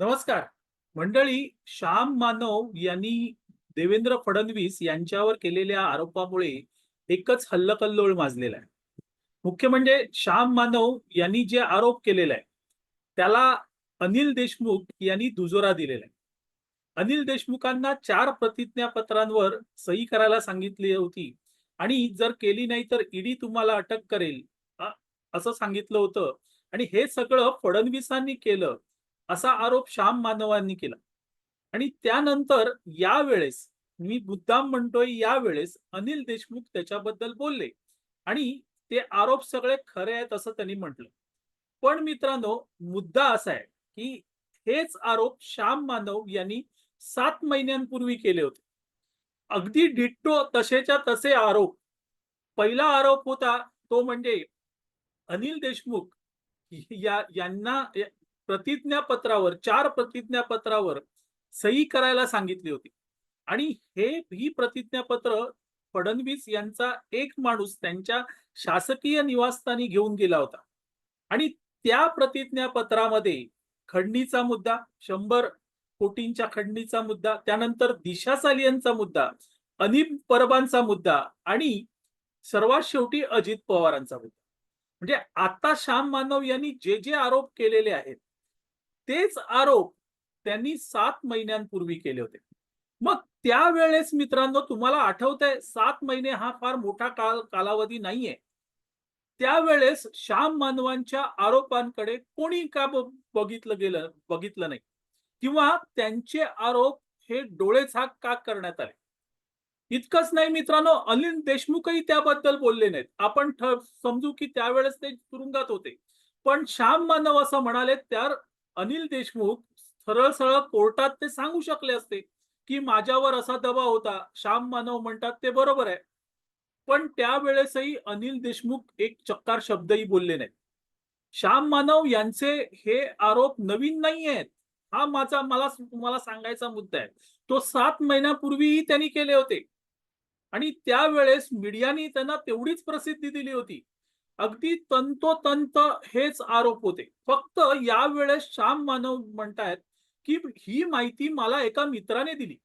नमस्कार. मंडळी श्याम मानव यांनी देवेंद्र फडणवीस यांच्यावर केलेल्या आरोपामुळे एकच हल्लकल्लोळ माजलेला आहे. मुख्य म्हणजे श्याम मानव यांनी जे आरोप केलेला आहे त्याला अनिल देशमुख यांनी दुजोरा दिलेला आहे. अनिल देशमुखांना चार प्रतिज्ञापत्रांवर सही करायला सांगितली होती आणि जर केली नाही तर ईडी तुम्हाला अटक करेल असं सांगितलं होतं. आणि हे सगळं फडणवीसांनी केलं. असा आरोप श्याम मानवांनी केला. आणि त्यानंतर यावेळेस मी मुद्दाम म्हणतोय यावेळेस अनिल देशमुख त्याच्याबद्दल बोलले. आणि ते आरोप सगळे खरे आहेत असं त्यांनी म्हटलं. पण मित्रांनो मुद्दा असा आहे की हेच आरोप श्याम मानव यांनी सात महिन्यांपूर्वी केले होते. अगदी डिट्टो तसेच्या तसे आरोप. पहिला आरोप होता तो म्हणजे अनिल देशमुख या यांना प्रतिज्ञापत्रावर चार प्रतिज्ञापत्रावर सही करायला सांगितली होती. आणि हे ही प्रतिज्ञापत्र फडणवीस यांचा एक माणूस त्यांच्या शासकीय निवासस्थानी घेऊन गेला होता. आणि त्या प्रतिज्ञापत्रामध्ये खंडणीचा मुद्दा शंभर कोटींच्या खंडणीचा मुद्दा त्यानंतर दिशा सालियनचा मुद्दा अनिल परबांचा मुद्दा आणि सर्वात शेवटी अजित पवारांचा मुद्दा. म्हणजे आता श्याम मानव यांनी जे जे आरोप केलेले आहेत तेच आरोप त्यांनी सात महिन्यांपूर्वी केले होते. मग त्यावेळेस मित्रांनो तुम्हाला आठवत आहे सात महिने हा फार मोठा काल कालावधी नाहीये. त्यावेळेस श्याम मानवांच्या आरोपांकडे कोणी का बघितलं गेलं बघितलं नाही. किंवा त्यांचे आरोप हे डोळेझाक का करण्यात आले? इतकंच नाही मित्रांनो अनिल देशमुखही त्याबद्दल बोलले नाहीत. आपण समजू की त्यावेळेस ते तुरुंगात होते. पण श्याम मानव असं म्हणाले तर अनिल देशमुख सरळ सरळ कोर्टात ते सांगू शकले असते की माझ्यावर असा दबाव होता. श्याम मानव म्हणतात ते बरोबर आहे. पण त्यावेळेसही अनिल देशमुख एक चक्कार शब्दही बोलले नाहीत. श्याम मानव यांचे हे आरोप नवीन नाही आहेत हा माझा मला तुम्हाला सांगायचा मुद्दा आहे. तो सात महिन्यापूर्वीही त्यांनी केले होते. आणि त्यावेळेस मीडियाने त्यांना तेवढीच प्रसिद्धी दिली होती. अगदी तंतोतंत हेच आरोप होते. फक्त यावेळेस श्याम मानव म्हणतायत की ही माहिती मला एका मित्राने दिली.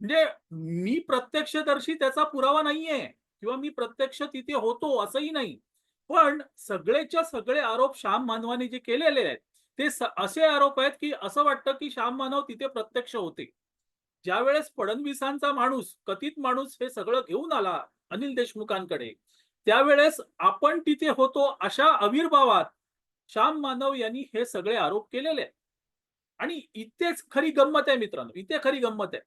म्हणजे मी प्रत्यक्षदर्शी त्याचा पुरावा नाहीये किंवा मी प्रत्यक्ष तिथे होतो असंही नाही. पण सगळेच्या सगळे आरोप श्याम मानवाने जे केलेले आहेत ते असे आरोप आहेत की असं वाटतं की श्याम मानव तिथे प्रत्यक्ष होते. ज्यावेळेस फडणवीसांचा माणूस कथित माणूस हे सगळं घेऊन आला अनिल देशमुखांकडे त्यावेळेस आपण तिथे होतो अशा आविर्भावात श्याम मानव यांनी हे सगळे आरोप केलेले. आहेत आणि इथेच खरी गंमत आहे मित्रांनो इथे खरी गंमत आहे.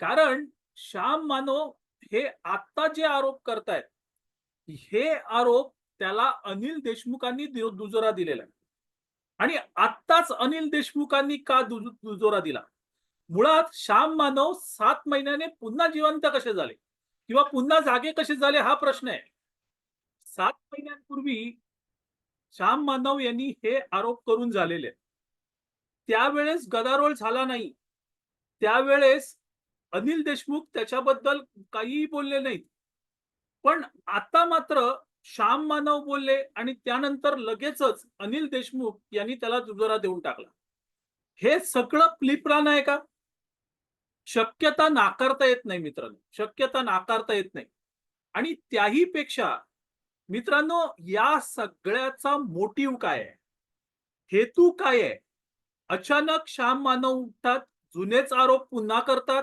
कारण श्याम मानव हे आता जे आरोप करतायत हे आरोप त्याला अनिल देशमुखांनी दुजोरा दिलेला. आहे आणि आत्ताच अनिल देशमुखांनी का दुजोरा दिला? मुळात श्याम मानव सात महिन्याने पुन्हा जिवंत कसे झाले? किंवा पुन्हा जागे कसे झाले? हा प्रश्न आहे. सात महिन्यांपूर्वी श्याम मानव यांनी हे आरोप करून झालेले त्यावेळेस गदारोळ झाला नाही. त्यावेळेस अनिल देशमुख त्याच्याबद्दल काहीही बोलले नाहीत. पण आता मात्र श्याम मानव बोलले आणि त्यानंतर लगेचच अनिल देशमुख यांनी त्याला दुजोरा देऊन टाकला. हे सगळं प्लिप्रान आहे का? शक्यता नाकारता येत नाही मित्रांनो. शक्यता नाकारता येत नाही. आणि त्याही पेक्षा मित्रांनो या सगळ्याचा मोटिव्ह काय आहे? हेतू काय आहे? अचानक श्याम मानव उठतात जुनेच आरोप पुन्हा करतात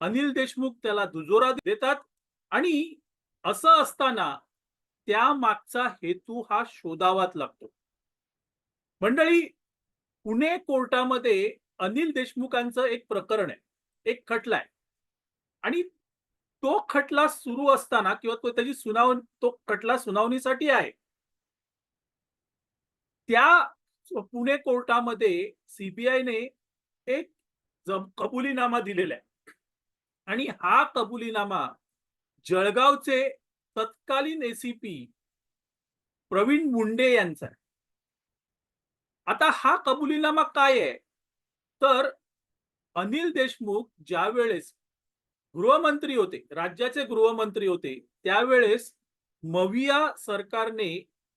अनिल देशमुख त्याला दुजोरा देतात आणि असं असताना त्या मागचा हेतू हा शोधावाच लागतो. मंडळी पुणे कोर्टामध्ये अनिल देशमुखांचं एक प्रकरण आहे एक खटला आहे. आणि तो खटला सुरू असताना किंवा तो त्याची सुनाव तो खटला सुनावणीसाठी आहे. त्या पुणे कोर्टामध्ये सीबीआयने एक कबुलीनामा दिलेला आहे. आणि हा कबुलीनामा जळगावचे तत्कालीन एसीपी प्रवीण मुंडे यांचा आता हा कबुलीनामा काय आहे? तर अनिल देशमुख ज्या वेळेस गृहमंत्री होते राज्याचे गृहमंत्री होते त्यावेळेस मविया सरकारने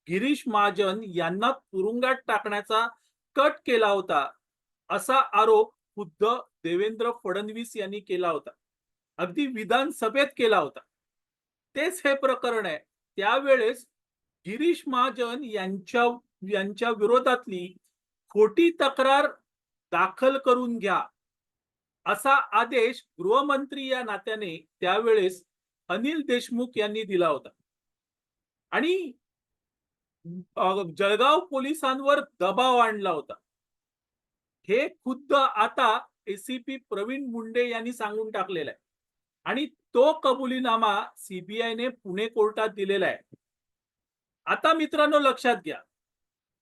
गिरीश महाजन यांना तुरुंगात टाकण्याचा कट केला होता असा आरोप खुद्द देवेंद्र फडणवीस यांनी केला होता. अगदी विधानसभेत केला होता. तेच हे प्रकरण आहे. त्यावेळेस गिरीश महाजन यांच्या यांच्या विरोधातली खोटी तक्रार दाखल करून घ्या. असा आदेश गृहमंत्री या नात्याने त्यावेळेस अनिल देशमुख यांनी दिला होता. आणि जळगाव पोलिसांवर दबाव आणला होता. हे खुद्द आता एसीपी प्रवीण मुंडे यांनी सांगून टाकलेला आहे. आणि तो कबुलीनामा सीबीआयने पुणे कोर्टात दिलेला आहे. आता मित्रांनो लक्षात घ्या.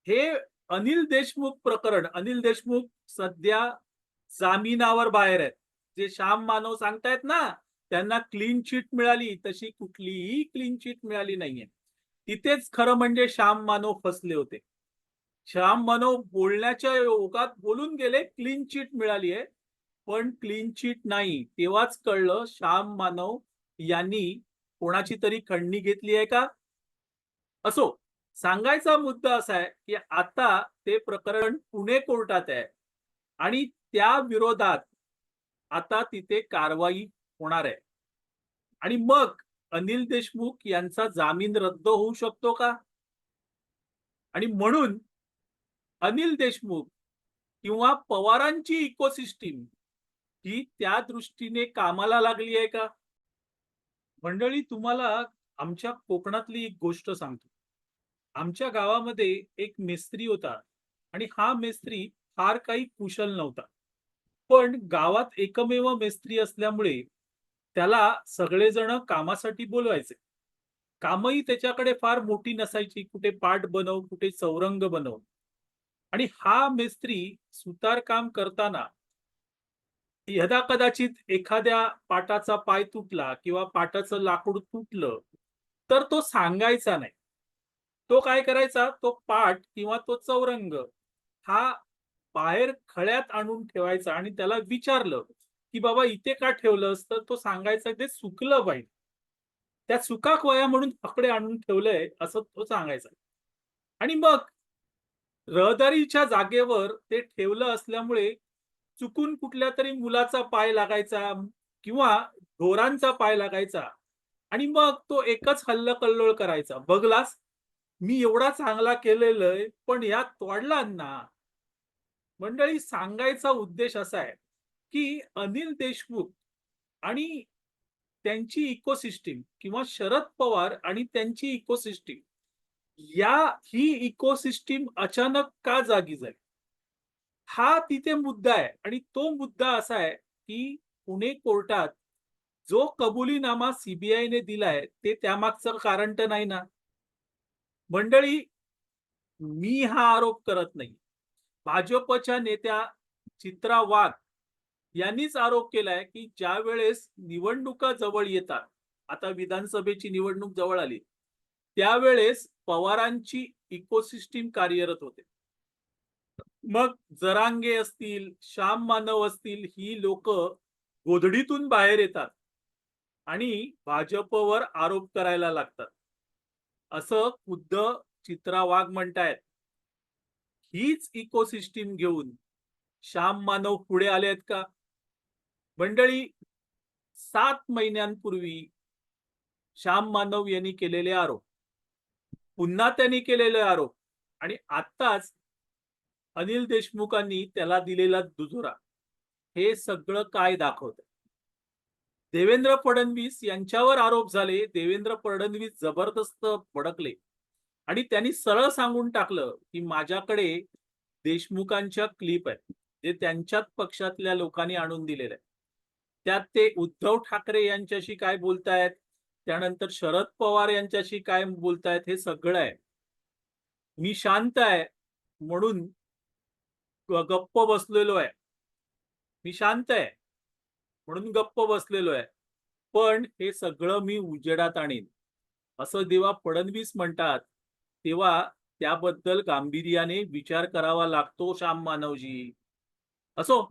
हे अनिल देशमुख प्रकरण अनिल देशमुख सध्या जामिनावर बाहेर आहेत. जे श्याम मानव सांगतायत ना त्यांना क्लीन चिट मिळाली तशी कुठलीही क्लीन चिट मिळाली नाहीये. तिथेच खरं म्हणजे श्याम मानव फसले होते. श्याम मानव बोलण्याच्या योगात बोलून गेले क्लीन चिट मिळाली आहे. पण क्लीन चिट नाही. तेव्हाच कळलं श्याम मानव यांनी कोणाची तरी खंडणी घेतली आहे का? असो सांगायचा मुद्दा असा आहे की आता ते प्रकरण पुणे कोर्टात आहे. आणि त्या विरोधात आता तिथे कारवाई होणार आहे. आणि मग अनिल देशमुख यांचा जामीन रद्द होऊ शकतो का? आणि म्हणून अनिल देशमुख किंवा पवारांची इकोसिस्टीम ही त्या दृष्टीने कामाला लागली आहे का? मंडळी तुम्हाला आमच्या कोकणातली एक गोष्ट सांगतो. आमच्या गावामध्ये एक मेस्त्री होता आणि हा मेस्त्री फार काही कुशल नव्हता. पण गावात एकमेव मेस्त्री असल्यामुळे त्याला सगळेजण कामासाठी बोलवायचे. कामही त्याच्याकडे फार मोठी नसायची कुठे पाठ बनव कुठे चौरंग बनव. आणि हा मेस्त्री सुतार काम करताना यदा कदाचित एखाद्या पाटाचा पाय तुटला किंवा पाटाचं लाकूड तुटलं तर तो सांगायचा नाही. तो काय करायचा? तो पाट किंवा तो चौरंग हा बाहेर खळ्यात आणून ठेवायचा आणि त्याला विचारलं की बाबा इथे का ठेवलंस? तर तो सांगायचा ते सुकलं पाहिजे त्या सुकाक वया म्हणून पकडे आणून ठेवलंय असं तो सांगायचा. आणि मग रहदारीच्या जागेवर ते ठेवलं असल्यामुळे चुकून कुठल्या तरी मुलाचा पाय लागायचा किंवा ढोरांचा पाय लागायचा आणि मग तो एकच हल्लकल्लोळ करायचा. बघलास मी एवढा चांगला केलेलं पण या तोडलांना मंडळी सांगायचा उद्देश असा आहे की अनिल देशमुख आणि त्यांची इकोसिस्टीम किंवा शरद पवार आणि त्यांची इकोसिस्टीम या ही इकोसिस्टीम अचानक का जागी झाली? हा तिथे मुद्दा आहे आणि तो मुद्दा असा आहे की पुणे कोर्टात जो कबुलीनामा सीबीआयने दिलाय ते त्यामागचं कारण तर नाही ना? मंडळी मी हा आरोप करत नाही. भाजपच्या नेत्या चित्रा वाघ यांनीच आरोप केलाय की ज्या वेळेस निवडणुका जवळ येतात आता विधानसभेची निवडणूक जवळ आली त्यावेळेस पवारांची इकोसिस्टीम कार्यरत होते. मग जरांगे असतील श्याम मानव असतील ही लोक गोधडीतून बाहेर येतात आणि भाजपवर आरोप करायला लागतात. असं खुद्द चित्रा वाघ म्हणतायत. हीच इकोसिस्टीम घेऊन श्याम मानव पुढे आले आहेत का? मंडळी सात महिन्यांपूर्वी श्याम मानव यांनी केलेले आरोप पुन्हा त्यांनी केलेले आरोप आणि आत्ताच अनिल देशमुखांनी त्याला दिलेला दुजोरा. हे सगळं काय दाखवत देवेंद्र फडणवीस यांच्यावर आरोप झाले देवेंद्र फडणवीस जबरदस्त भडकले. आणि त्यांनी सरळ सांगून टाकलं की माझ्याकडे देशमुखांच्या क्लिप आहेत जे त्यांच्याच पक्षातल्या लोकांनी आणून दिलेले आहेत. त्यात ते उद्धव ठाकरे यांच्याशी काय बोलतायत? त्यानंतर शरद पवार यांच्याशी काय बोलतायत? हे सगळं आहे. मी शांत आहे म्हणून गप्प बसलेलो आहे. मी शांत आहे म्हणून गप्प बसलेलो आहे. पण हे सगळं मी उजेडात आणीन. असं देवा फडणवीस म्हणतात तेव्हा त्याबद्दल गांभीर्याने विचार करावा लागतो श्याम मानवजी. असो.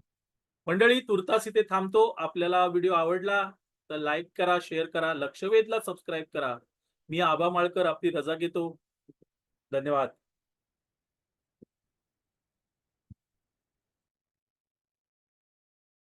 मंडळी तुर्तास इथे थांबतो. आपल्याला व्हिडिओ आवडला तर लाईक करा शेअर करा लक्षवेधला सबस्क्राईब करा. मी आबा माळकर आपली रजा घेतो. धन्यवाद.